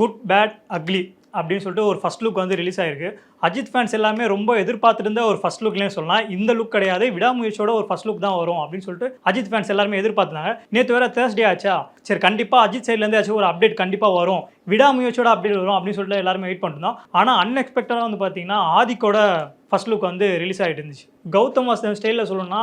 Good bad ugly அப்படின்னு சொல்லிட்டு ஒரு ஃபஸ்ட் லுக் வந்து ரிலீஸ் ஆயிருக்கு. அஜித் ஃபேன்ஸ் எல்லாமே ரொம்ப எதிர்பார்த்துட்டு இருந்த ஒரு ஃபர்ஸ்ட் லுக்லேயே சொல்லலாம். இந்த லுக் கிடையாது. விடாமுயற்சியோட ஒரு ஃபர்ஸ்ட் லுக் தான் வரும் அப்படின்னு சொல்லிட்டு அஜித் ஃபேன்ஸ் எல்லாருமே எதிர்பார்த்தாங்க நேற்று வேற தேர்ஸ்டே ஆச்சா? சரி கண்டிப்பாக அஜித் சைட்லேருந்து ஆச்சு ஒரு அப்டேட் கண்டிப்பாக வரும். விடாமுயற்சியோட அப்டேட் வரும் அப்படின்னு சொல்லிட்டு எல்லாருமே வெயிட் பண்ணிருந்தோம் ஆனால் அன்எக்ஸ்பெக்டடாக வந்து பார்த்தீங்கன்னா ஆதிக்கோட ஃபர்ஸ்ட் லுக் வந்து ரிலீஸ் ஆகிட்டு இருந்துச்சு. கௌதம் வாசன் ஸ்டைலில் சொல்லணும்னா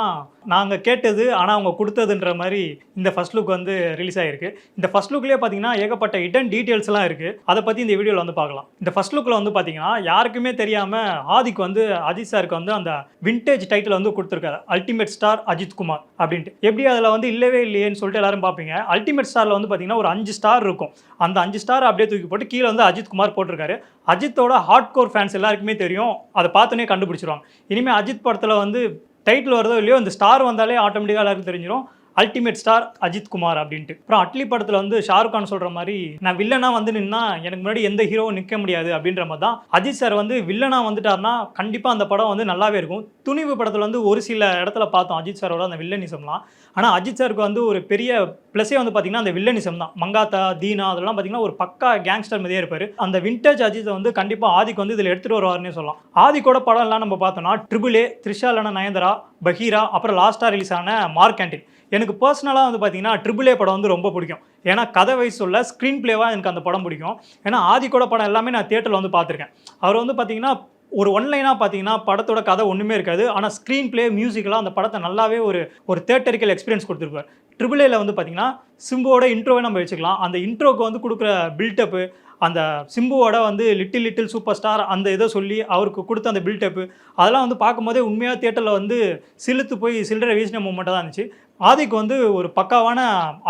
நாங்கள் கேட்டது ஆனால் அவங்க கொடுத்ததுன்ற மாதிரி இந்த ஃபர்ஸ்ட் லுக் வந்து ரிலீஸ் ஆகிருக்கு இந்த ஃபர்ஸ்ட் லுக்லேயே பார்த்தீங்கன்னா ஏகப்பட்ட இடன் டீட்டெயில்ஸ்லாம் இருக்குது அதை பற்றி இந்த வீடியோவில் வந்து பார்க்கலாம். இந்த ஃபர்ஸ்ட் லுக்கில் வந்து பார்த்தீங்கன்னா யாருக்குமே தெரியாமல் ஆதிக்கு வந்து அஜித் சாருக்கு வந்து அந்த விண்டேஜ் டைட்டில் வந்து கொடுத்துருக்காரு. அல்டிமேட் ஸ்டார் அஜித் குமார் அப்படின்ட்டு. எப்படி அதில் வந்து இல்லவே இல்லையேன்னு சொல்லிட்டு எல்லாரும் பார்ப்பீங்க. அல்டிமேட் ஸ்டாரில் வந்து பார்த்தீங்கன்னா ஒரு அஞ்சு ஸ்டார் இருக்கும். அந்த அஞ்சு ஸ்டார் அப்படியே தூக்கி போட்டு கீழே வந்து அஜித் குமார் போட்டிருக்காரு. அஜித்தோட ஹார்ட் கோர் ஃபேன்ஸ் எல்லாருக்குமே தெரியும். அதை பார்த்தோன்னே கண்டுபிடிச்சிருவாங்க. இனிமேல் அஜித் படத்தில் வந்து டைட்டில் வருதோ இல்லையோ இந்த ஸ்டார் வந்தாலே ஆட்டோமேட்டிக்காக எல்லாருக்கும் தெரிஞ்சிடும் அல்டிமேட் ஸ்டார் அஜித் குமார் அப்படின்ட்டு. அப்புறம் அட்லி படத்தில் வந்து ஷாருக் கான் சொல்கிற மாதிரி நான் வில்லனா வந்து நின்னா எனக்கு முன்னாடி எந்த ஹீரோவும் நிற்க முடியாது அப்படின்ற மாதிரி தான் அஜித் சார் வந்து வில்லனா வந்துட்டார்னா கண்டிப்பாக அந்த படம் வந்து நல்லாவே இருக்கும். துணிவு படத்தில் வந்து ஒரு சில இடத்துல பார்த்தோம் அஜித் சாரோட அந்த வில்லனிசம்லாம் ஆனால் அஜித் சாருக்கு வந்து ஒரு பெரிய ப்ளஸே வந்து பார்த்தீங்கன்னா அந்த வில்லனிசம் தான். மங்காத்தா தீனா அதெல்லாம் பார்த்தீங்கன்னா ஒரு பக்கா கேங்ஸ்டர் மாதிரியே இருப்பார். அந்த விண்டேஜ் அஜித்தை வந்து கண்டிப்பாக ஆதிக்கு வந்து இதில் எடுத்துகிட்டு வருவார்னே சொல்லலாம். ஆதிக்கோட படம் எல்லாம் நம்ம பார்த்தோம்னா ட்ரிபிள் ஏ த்ரிஷா இல்லைனா நயன்தரா பஹீரா அப்புறம் லாஸ்ட்டாக ரிலீஸ் ஆன மார்க் கேண்டின் எனக்கு பர்சனலாக வந்து பார்த்தீங்கன்னா ட்ரிபிள் ஏ படம் வந்து ரொம்ப பிடிக்கும். ஏன்னா கதை வயசு சொல்ல ஸ்க்ரீன் பிளேவாக எனக்கு அந்த படம் பிடிக்கும். ஏன்னா ஆதிக்கோட படம் எல்லாமே நான் தேட்டரில் வந்து பார்த்துருக்கேன் அவர் வந்து பார்த்தீங்கன்னா ஒரு ஒன்லைனாக பார்த்தீங்கன்னா படத்தோட கதை ஒன்றுமே இருக்காது. ஆனால் ஸ்க்ரீன் பிளே மியூசிக்கெலாம் அந்த படத்தை நல்லாவே ஒரு ஒரு தேட்டரிக்கல் எக்ஸ்பீரியன்ஸ் கொடுத்துருப்பார். ட்ரிபிள் ஏல வந்து பார்த்தீங்கன்னா சிம்போட இன்ட்ரோவே நம்ம வச்சுக்கலாம். அந்த இன்ட்ரோக்கு வந்து கொடுக்குற பில்டப்பு அந்த சிம்புவோட வந்து லிட்டில் லிட்டில் சூப்பர் ஸ்டார் அந்த இதை சொல்லி அவருக்கு கொடுத்த அந்த பில்டப்பு அதெல்லாம் வந்து பார்க்கும்போதே உண்மையாக தேட்டரில் வந்து சிலுத்து போய் சில்லறை வீசின மூமெண்ட்டாக தான் இருந்துச்சு. ஆதிக்கு வந்து ஒரு பக்காவான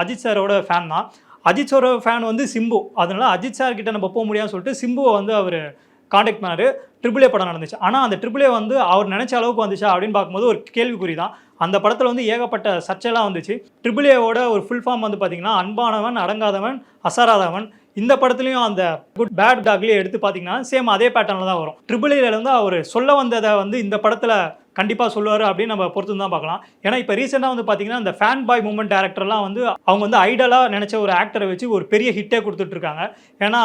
அஜித் சாரோட ஃபேன் தான். அஜித் சாரோட ஃபேன் வந்து சிம்பு. அதனால அஜித் சார் கிட்ட நம்ம போக முடியாதுன்னு சொல்லிட்டு சிம்புவை வந்து அவர் காண்டாக்ட் பண்ணார். ட்ரிபிள் ஏ படம் நடந்துச்சு. ஆனால் அந்த ட்ரிபிள் ஏ வந்து அவர் நினச்ச அளவுக்கு வந்துச்சா அப்படின்னு பார்க்கும்போது ஒரு கேள்விக்குறி தான். அந்த படத்தில் வந்து ஏகப்பட்ட சர்ச்சைலாம் வந்துச்சு. ட்ரிபிள் ஏவோட ஒரு ஃபுல் ஃபார்ம் வந்து பார்த்திங்கன்னா அன்பானவன் அடங்காதவன் அசாராதவன் இந்த படத்துலையும் அந்த குட் பேட் டாக்லேயே எடுத்து பார்த்தீங்கன்னா சேம் அதே பேட்டர்னில் தான் வரும். ட்ரிபிள் ஏல வந்து அவர் சொல்ல வந்ததை வந்து இந்த படத்தில் கண்டிப்பாக சொல்லுவார் அப்படின்னு நம்ம பொறுத்து தான் பார்க்கலாம். ஏன்னா இப்போ ரீசெண்டாக வந்து பார்த்தீங்கன்னா இந்த ஃபேன் பாய் மூமெண்ட் டேரக்டர்லாம் வந்து அவங்க வந்து ஐடலாக நினச்ச ஒரு ஆக்டரை வச்சு ஒரு பெரிய ஹிட்டே கொடுத்துட்ருக்காங்க ஏன்னா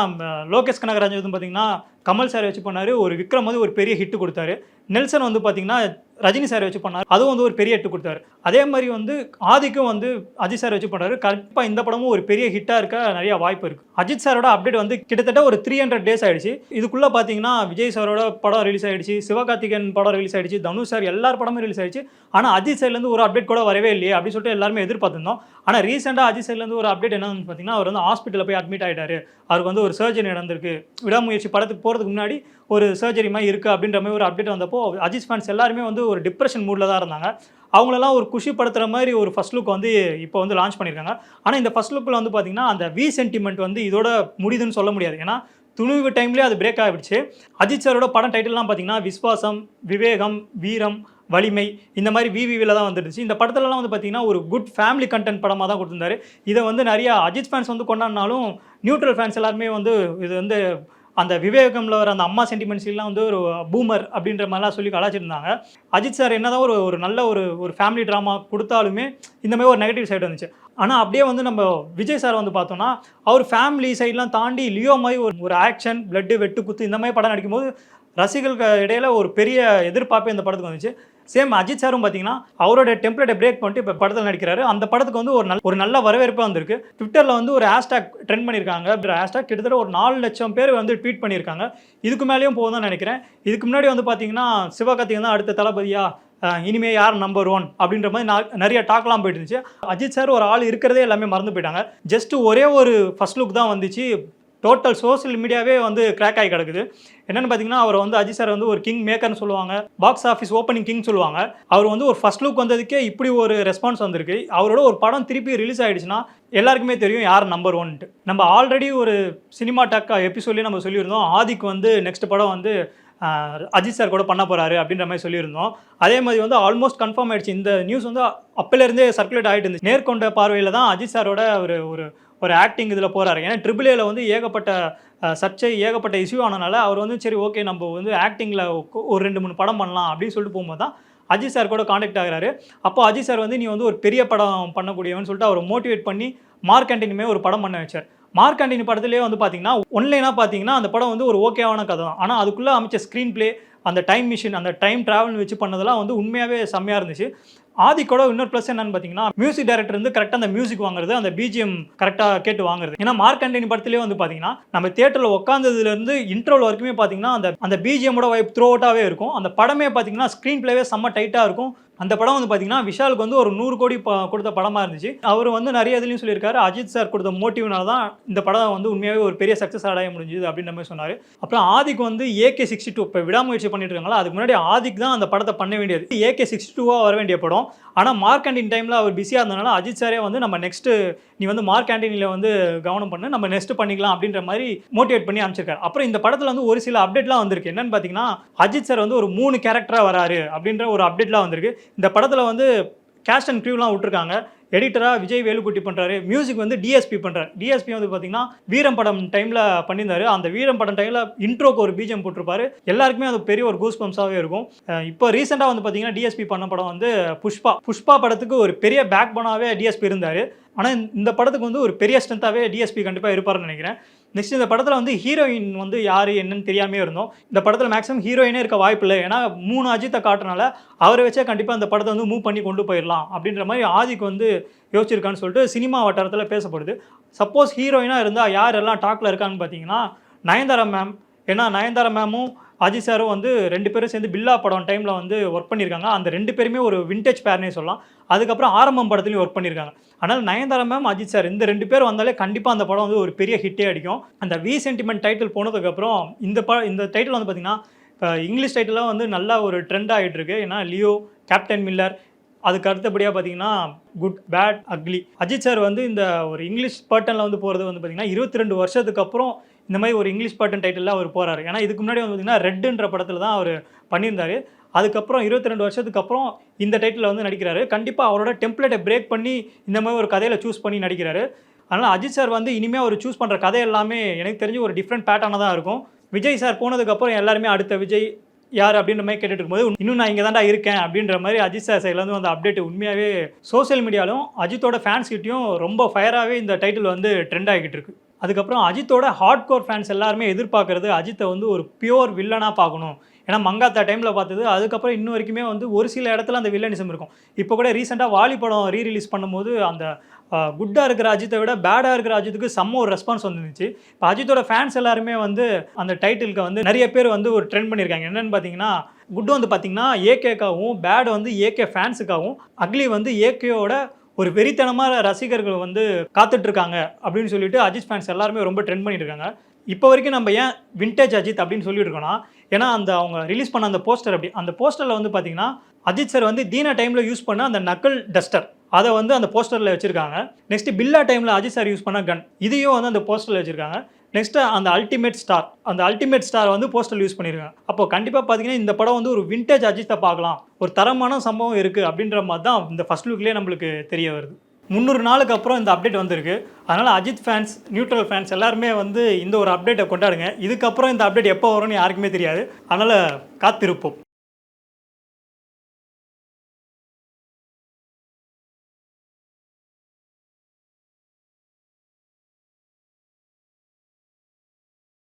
லோகேஷ் கனகராஜ் வந்து பார்த்தீங்கன்னா கமல் சார் வச்சு பண்ணார் ஒரு விக்ரம் வந்து ஒரு பெரிய ஹிட் கொடுத்தாரு. நெல்சன் வந்து பார்த்தீங்கன்னா ரஜினி சார் வச்சு பண்ணார் அதுவும் வந்து ஒரு பெரிய ஹிட் கொடுத்தாரு. அதே மாதிரி வந்து ஆதிக்கும் வந்து அஜித் சார் வச்சு பண்ணாரு. கண்டிப்பாக இந்த படமும் ஒரு பெரிய ஹிட்டாக இருக்க நிறைய வாய்ப்பு இருக்குது அஜித் சாரோட அப்டேட் வந்து கிட்டத்தட்ட ஒரு த்ரீ ஹண்ட்ரட் டேஸ் ஆயிடுச்சு. இதுக்குள்ளே பார்த்தீங்கன்னா விஜய் சாரோட படம் ரிலீஸ் ஆயிடுச்சு சிவகார்த்திகேயன் படம் ரிலீஸ் ஆயிடுச்சு தனுஷ் சார் எல்லார் படமும் ரிலீஸ் ஆயிடுச்சு. ஆனால் அஜித் சைட்லேருந்து ஒரு அப்டேட் கூட வரவே இல்லையே அப்படின்னு சொல்லிட்டு எல்லாருமே எதிர்பார்த்திருந்தோம். ஆனால் ரீசெண்டாக அஜித் சைட்லேருந்து ஒரு அப்டேட் என்னன்னு பார்த்தீங்கன்னா அவர் வந்து ஹாஸ்பிட்டலில் போய் அட்மிட் ஆகிட்டாரு அவருக்கு வந்து ஒரு சர்ஜரி நடந்திருக்கு. விடாமுயற்சி படத்துக்கு போகிறதுக்கு முன்னாடி ஒரு சர்ஜரி மாதிரி இருக்குது அப்படின்ற மாதிரி ஒரு அப்டேட் வந்தப்போ அஜித் ஃபேன்ஸ் எல்லாருமே வந்து ஒரு டிப்ரெஷன் மூடில் தான் இருந்தாங்க. அவங்களெல்லாம் ஒரு குஷிப்படுத்துகிற மாதிரி ஒரு ஃபர்ஸ்ட் லுக் வந்து இப்போ வந்து லான்ச் பண்ணியிருக்காங்க. ஆனால் இந்த ஃபஸ்ட் லுக்கில் வந்து பார்த்திங்கன்னா அந்த வி சென்டிமெண்ட் வந்து இதோட முடியுதுன்னு சொல்ல முடியாது. ஏன்னா துணிவு டைம்லேயே அது பிரேக் ஆகிடுச்சு அஜித் சாரோட படம் டைட்டில்லாம் பார்த்தீங்கன்னா விஸ்வாசம் விவேகம் வீரம் வலிமை இந்த மாதிரி விவிவில் தான் வந்துருச்சு இந்த படத்துலலாம் வந்து பார்த்தீங்கன்னா ஒரு குட் ஃபேமிலி கண்டென்ட் படமாக தான் கொடுத்துருந்தாரு. இதை வந்து நிறையா அஜித் ஃபேன்ஸ் வந்து கொண்டாடினாலும் நியூட்ரல் ஃபேன்ஸ் எல்லாருமே வந்து இது வந்து அந்த விவேகம்ல வர அந்த அம்மா சென்டிமெண்ட்ஸ்லாம் வந்து ஒரு பூமர் அப்படின்ற மாதிரிலாம் சொல்லி கலாச்சிருந்தாங்க அஜித் சார் என்னதான் ஒரு ஒரு நல்ல ஒரு ஒரு ஃபேமிலி ட்ராமா கொடுத்தாலுமே இந்த மாதிரி ஒரு நெகட்டிவ் சைடு வந்துச்சு. ஆனால் அப்படியே வந்து நம்ம விஜய் சார் வந்து பார்த்தோம்னா அவர் ஃபேமிலி சைட்லாம் தாண்டி லியோ மாதிரி ஒரு ஒரு ஆக்ஷன் பிளட்டு வெட்டு குத்து இந்த மாதிரி படம் நடிக்கும்போது ரசிகர்களுக்கு இடையில ஒரு பெரிய எதிர்பார்ப்பு இந்த படத்துக்கு வந்துச்சு. சேம் அஜித் சாரும் பார்த்தீங்கன்னா அவரோட டெம்ப்ளேட்டை பிரேக் பண்ணிட்டு இப்போ படத்தில் நடிக்கிறாரு. அந்த படத்துக்கு வந்து ஒரு நல்ல ஒரு நல்ல வரவேற்பு வந்திருக்கு. ட்விட்டரில் வந்து ஒரு ஹேஷ்டாக் ட்ரெண்ட் பண்ணியிருக்காங்க ஹேஷ்டாக் கிட்டத்தட்ட ஒரு நாலு லட்சம் பேர் வந்து ட்வீட் பண்ணியிருக்காங்க இதுக்கு மேலேயும் போகும் தான் நினைக்கிறேன். இதுக்கு முன்னாடி வந்து பார்த்தீங்கன்னா சிவகார்த்திகன் தான் அடுத்த தளபதியா இனிமே யார் நம்பர் ஒன் அப்படின்ற மாதிரி நிறைய டாக்லாம் போயிட்டு இருந்துச்சு. அஜித் சார் ஒரு ஆள் இருக்கிறதே எல்லாமே மறந்து போயிட்டாங்க. ஜஸ்ட் ஒரே ஒரு ஃபர்ஸ்ட் லுக் தான் வந்துச்சு. டோட்டல் சோஷியல் மீடியாவே வந்து கிராக் ஆகி கிடக்குது. என்னென்னு பார்த்தீங்கன்னா அவர் வந்து அஜித் சார் வந்து ஒரு கிங் மேக்கர்னு சொல்லுவாங்க. பாக்ஸ் ஆஃபீஸ் ஓப்பனிங் கிங் சொல்லுவாங்க. அவர் வந்து ஒரு ஃபர்ஸ்ட் லுக் வந்ததுக்கே இப்படி ஒரு ரெஸ்பான்ஸ் வந்திருக்கு. அவரோட ஒரு படம் திருப்பி ரிலீஸ் ஆகிடுச்சுன்னா எல்லாருக்குமே தெரியும் யார் நம்பர் ஒன்ட்டு நம்ம ஆல்ரெடி ஒரு சினிமா டக் எபிசோட்லேயே நம்ம சொல்லியிருந்தோம். ஆதிக்கு வந்து நெக்ஸ்ட் படம் வந்து அஜித் சார் கூட பண்ண போகிறாரு அப்படின்ற மாதிரி சொல்லியிருந்தோம். அதே மாதிரி வந்து ஆல்மோஸ்ட் கன்ஃபார்ம் ஆயிடுச்சு. இந்த நியூஸ் வந்து அப்போலேருந்தே சர்க்குலேட் ஆகிட்டு இருந்துச்சு. நேர்கொண்ட பார்வையில் தான் அஜித் சாரோட ஒரு ஒரு ஒரு ஆக்டிங் இதில் போகிறாரு ஏன்னா ட்ரிபிள் ஏல வந்து ஏகப்பட்ட சர்ச்சை ஏகப்பட்ட இஷ்யூ ஆனனால அவர் வந்து சரி ஓகே நம்ம வந்து ஆக்டிங்கில் ஒரு ரெண்டு மூணு படம் பண்ணலாம் அப்படின்னு சொல்லிட்டு போகும்போது தான் அஜித் சார் கூட காண்டாக்ட் ஆகிறாரு. அப்போ அஜித் சார் வந்து நீ வந்து ஒரு பெரிய படம் பண்ணக்கூடியவன் சொல்லிட்டு அவரை மோட்டிவேட் பண்ணி மார்க் ஆண்டனியுமே ஒரு படம் பண்ண வச்சார். மார்க் ஆண்டனி படத்துலேயே வந்து பார்த்தீங்கன்னா ஒன்லைனாக பார்த்தீங்கன்னா அந்த படம் வந்து ஒரு ஓகேவான கதை தான். ஆனால் அதுக்குள்ளே அமைச்ச ஸ்க்ரீன் ப்ளே அந்த டைம் மிஷின் அந்த டைம் ட்ராவல் வச்சு பண்ணதெல்லாம் வந்து உண்மையாகவே செம்மையாக இருந்துச்சு. ஆதிக்கோட இன்னொரு ப்ளஸ் என்னன்னு பார்த்தீங்கன்னா மியூசிக் டைரக்டர் வந்து கரெக்டாக அந்த மியூசிக் வாங்குறது அந்த பிஜிஎம் கரெக்டாக கேட்டு வாங்குறது. ஏன்னா மார்க் ஆண்டனி படத்துலேயே வந்து பார்த்தீங்கன்னா நம்ம தேட்டரில் உட்காந்ததுலேருந்து இன்ட்ரோல் வரைக்குமே பார்த்தீங்கன்னா அந்த அந்த பிஜிஎம்மோட வைப் த்ரோ அவுட்டாகவே இருக்கும். அந்த படமே பார்த்தீங்கன்னா ஸ்க்ரீன் ப்ளேவே செம்ம டைட்டாக இருக்கும். அந்த படம் வந்து பார்த்தீங்கன்னா விஷாலுக்கு வந்து ஒரு நூறு கோடி கொடுத்த படமாக இருந்துச்சு. அவர் வந்து நிறைய இதுலையும் சொல்லியிருக்காரு. அஜித் சார் கொடுத்த மோட்டிவ்னால தான் இந்த படம் வந்து உண்மையாகவே ஒரு பெரிய சக்ஸஸ் அடைய முடிஞ்சுது அப்படின்ற மாதிரி சொன்னார். அப்புறம் ஆதிக்கு வந்து ஏகே சிக்ஸ்டி டூ இப்போ விடாமுயற்சி பண்ணிட்டு இருக்காங்களா? அதுக்கு முன்னாடி ஆதிக் தான் அந்த படத்தை பண்ண வேண்டியது. ஏகே சிக்ஸ்டி டூவாக வர வேண்டிய படம். ஆனால் மார்க் ஆண்டின் டைமில் அவர் பிஸியாக இருந்தனால அஜித் சாரே வந்து நம்ம நெக்ஸ்ட்டு நீ வந்து மார்க் ஆண்டனியில் வந்து கவனம் பண்ணு நம்ம நெக்ஸ்ட் பண்ணிக்கலாம் அப்படின்ற மாதிரி மோட்டிவேட் பண்ணி அமைச்சிருக்காரு அப்புறம் இந்த படத்தில் வந்து ஒரு சில அப்டேட்லாம் வந்திருக்கு. என்னன்னு பார்த்தீங்கன்னா அஜித் சார் வந்து ஒரு மூணு கேரக்டராக வராரு அப்படின்ற ஒரு அப்டேட்லாம் வந்திருக்கு. இந்த படத்தில் வந்து கேஸ்ட் அண்ட் க்ரூலாம் விட்டுருக்காங்க. எடிட்டராக விஜய் வேலுக்குட்டி பண்ணுறாரு மியூசிக் வந்து டிஎஸ்பி பண்ணுறாரு டிஎஸ்பி வந்து பார்த்தீங்கன்னா வீரம் படம் டைமில் பண்ணியிருந்தாரு. அந்த வீரம் படம் டைமில் இன்ட்ரோக்கு ஒரு பீஜம் போட்டிருப்பாரு. எல்லாருக்குமே அது பெரிய ஒரு கூஸ் பம்ஸாகவே இருக்கும். இப்போ ரீசெண்டாக வந்து பார்த்தீங்கன்னா டிஎஸ்பி பண்ண படம் வந்து புஷ்பா புஷ்பா படத்துக்கு ஒரு பெரிய பேக் போனாவே டிஎஸ்பி இருந்தார். ஆனால் இந்த படத்துக்கு வந்து ஒரு பெரிய ஸ்ட்ரென்த்தாகவே டிஎஸ்பி கண்டிப்பாக இருப்பார்னு நினைக்கிறேன். நெக்ஸ்ட் இந்த படத்தில் வந்து ஹீரோயின் வந்து யார் என்னன்னு தெரியாமே இருந்தோம். இந்த படத்தில் மேக்ஸிமம் ஹீரோயினே இருக்க வாய்ப்பு இல்லை. ஏன்னா மூணு அஜித்தை காட்டுறனால அவரை வச்சே கண்டிப்பாக இந்த படத்தை வந்து மூவ் பண்ணி கொண்டு போயிடலாம் அப்படின்ற மாதிரி ஆதிக்கு வந்து யோசிச்சிருக்கான்னு சொல்லிட்டு சினிமா வட்டாரத்தில் பேசப்படுது. சப்போஸ் ஹீரோயினாக இருந்தால் யார் எல்லாம் டாக்கில் இருக்கான்னு பார்த்தீங்கன்னா நயன்தாரா மேம் ஏன்னா நயன்தாரா மேமும் அஜித் சாரும் வந்து ரெண்டு பேரும் சேர்ந்து பில்லா படம் டைமில் வந்து ஒர்க் பண்ணியிருக்காங்க. அந்த ரெண்டு பேருமே ஒரு விண்டேஜ் பேர்னே சொல்லலாம். அதுக்கப்புறம் ஆரம்பம் படத்துலையும் ஒர்க் பண்ணியிருக்காங்க. ஆனால் நயன்தாரா மேம் அஜித் சார் இந்த ரெண்டு பேர் வந்தாலே கண்டிப்பாக அந்த படம் வந்து ஒரு பெரிய ஹிட்டே அடிக்கும். அந்த வி சென்டிமெண்ட் டைட்டில் போனதுக்கப்புறம் இந்த ப இந்த டைட்டில் வந்து பார்த்தீங்கன்னா இப்போ இங்கிலீஷ் டைட்டிலாக வந்து நல்லா ஒரு ட்ரெண்ட் ஆகிட்டு இருக்கு. ஏன்னா லியோ கேப்டன் மில்லர் அதுக்கு அடுத்தபடியாக பார்த்தீங்கன்னா Good Bad Ugly Ajith sir வந்து இந்த ஒரு இங்கிலீஷ் பேட்டனில் வந்து போகிறது வந்து பார்த்தீங்கன்னா இருபத்தி ரெண்டு வருஷத்துக்கு அப்புறம் இந்த மாதிரி ஒரு இங்கிலீஷ் பேட்டன் டைட்டிலில் அவர் போகிறாரு ஏன்னா இதுக்கு முன்னாடி வந்து பார்த்திங்கன்னா ரெட்டுன்ற படத்தில் தான் அவர் பண்ணியிருந்தார். அதுக்கப்புறம் இருபத்தி ரெண்டு வருஷத்துக்கு அப்புறம் இந்த டைட்டில் வந்து நடிக்கிறாரு. கண்டிப்பாக அவரோட டெம்ப்ளேட்டை பிரேக் பண்ணி இந்த மாதிரி ஒரு கதையில் சூஸ் பண்ணி நடிக்கிறாரு. அதனால் அஜித் சார் வந்து இனிமேல் அவர் சூஸ் பண்ணுற கதை எல்லாமே எனக்கு தெரிஞ்சு ஒரு டிஃப்ரெண்ட் பேட்டர்னாக தான் இருக்கும். விஜய் சார் போனதுக்கப்புறம் எல்லாருமே அடுத்த விஜய் யார் அப்படின்ற மாதிரி கேட்டுட்டு இருக்கும்போது இன்னும் நான் இங்கே தான்டா இருக்கேன் அப்படின்ற மாதிரி அஜித் சார் சைட்லேருந்து வந்து அப்டேட் உண்மையாகவே சோஷியல் மீடியாலும் அஜித்தோட ஃபேன்ஸ்கிட்டையும் ரொம்ப ஃபயராகவே இந்த டைட்டில் வந்து ட்ரெண்ட் ஆகிட்டு இருக்கு. அதுக்கப்புறம் அஜித்தோட ஹார்ட் கோர் ஃபேன்ஸ் எல்லாருமே எதிர்பார்க்கறது அஜித்தை வந்து ஒரு பியோர் வில்லனாக பார்க்கணும். ஏன்னா மங்காத்தா டைமில் பார்த்தது அதுக்கப்புறம் இன்னும் வரைக்குமே வந்து ஒரு சில இடத்துல அந்த வில்லனிசம் இருக்கும். இப்போ கூட ரீசெண்டாக வாலி படம் ரீ ரிலீஸ் பண்ணும்போது அந்த குட்டாக இருக்கிற அஜித்தை விட பேடாக இருக்கிற அஜித்துக்கு செம்ம ஒரு ரெஸ்பான்ஸ் வந்துருந்துச்சு. இப்போ அஜித்தோட ஃபேன்ஸ் எல்லாருமே வந்து அந்த டைட்டிலுக்கு வந்து நிறைய பேர் வந்து ஒரு ட்ரெண்ட் பண்ணியிருக்காங்க என்னென்னு பார்த்தீங்கன்னா குட் வந்து பார்த்தீங்கன்னா ஏகேக்காகவும் பேட் வந்து ஏகே ஃபேன்ஸுக்காகவும் அக்லி வந்து ஏகேயோட ஒரு வெறித்தனமாக ரசிகர்கள் வந்து காத்துட்ருக்காங்க அப்படின்னு சொல்லிட்டு அஜித் ஃபேன்ஸ் எல்லாருமே ரொம்ப ட்ரெண்ட் பண்ணிட்டு இருக்காங்க. இப்போ வரைக்கும் நம்ம ஏன் விண்டேஜ் அஜித் அப்படின்னு சொல்லிட்டு இருக்கோம்னா ஏன்னா அந்த அவங்க ரிலீஸ் பண்ண அந்த போஸ்டர் அப்படி அந்த போஸ்டரில் வந்து பார்த்தீங்கன்னா அஜித் சார் வந்து தீனா டைமில் யூஸ் பண்ண அந்த நக்கல் டஸ்டர் அதை வந்து அந்த போஸ்டரில் வச்சுருக்காங்க. நெக்ஸ்ட் பில்லா டைமில் அஜித் சார் யூஸ் பண்ண கன் இதையும் வந்து அந்த போஸ்டரில் வச்சுருக்காங்க. நெக்ஸ்ட்டு அந்த அல்டிமேட் ஸ்டார் அந்த அல்டிமேட் ஸ்டார் வந்து போஸ்டர் யூஸ் பண்ணியிருக்காங்க அப்போ கண்டிப்பாக பார்த்தீங்கன்னா இந்த படம் வந்து ஒரு விண்டேஜ் அஜித்தை பார்க்கலாம். ஒரு தரமான சம்பவம் இருக்குது அப்படின்ற மாதிரி தான் இந்த ஃபஸ்ட் லுக்லேயே நம்மளுக்கு தெரிய வருது. முந்நூறு நாளுக்கு அப்புறம் இந்த அப்டேட் வந்திருக்கு. அதனால் அஜித் ஃபேன்ஸ் நியூட்ரல் ஃபேன்ஸ் எல்லாருமே வந்து இந்த ஒரு அப்டேட்டை கொண்டாடுங்க. இதுக்கப்புறம் இந்த அப்டேட் எப்போ வரும்னு யாருக்குமே தெரியாது. அதனால் காத்திருப்போம்.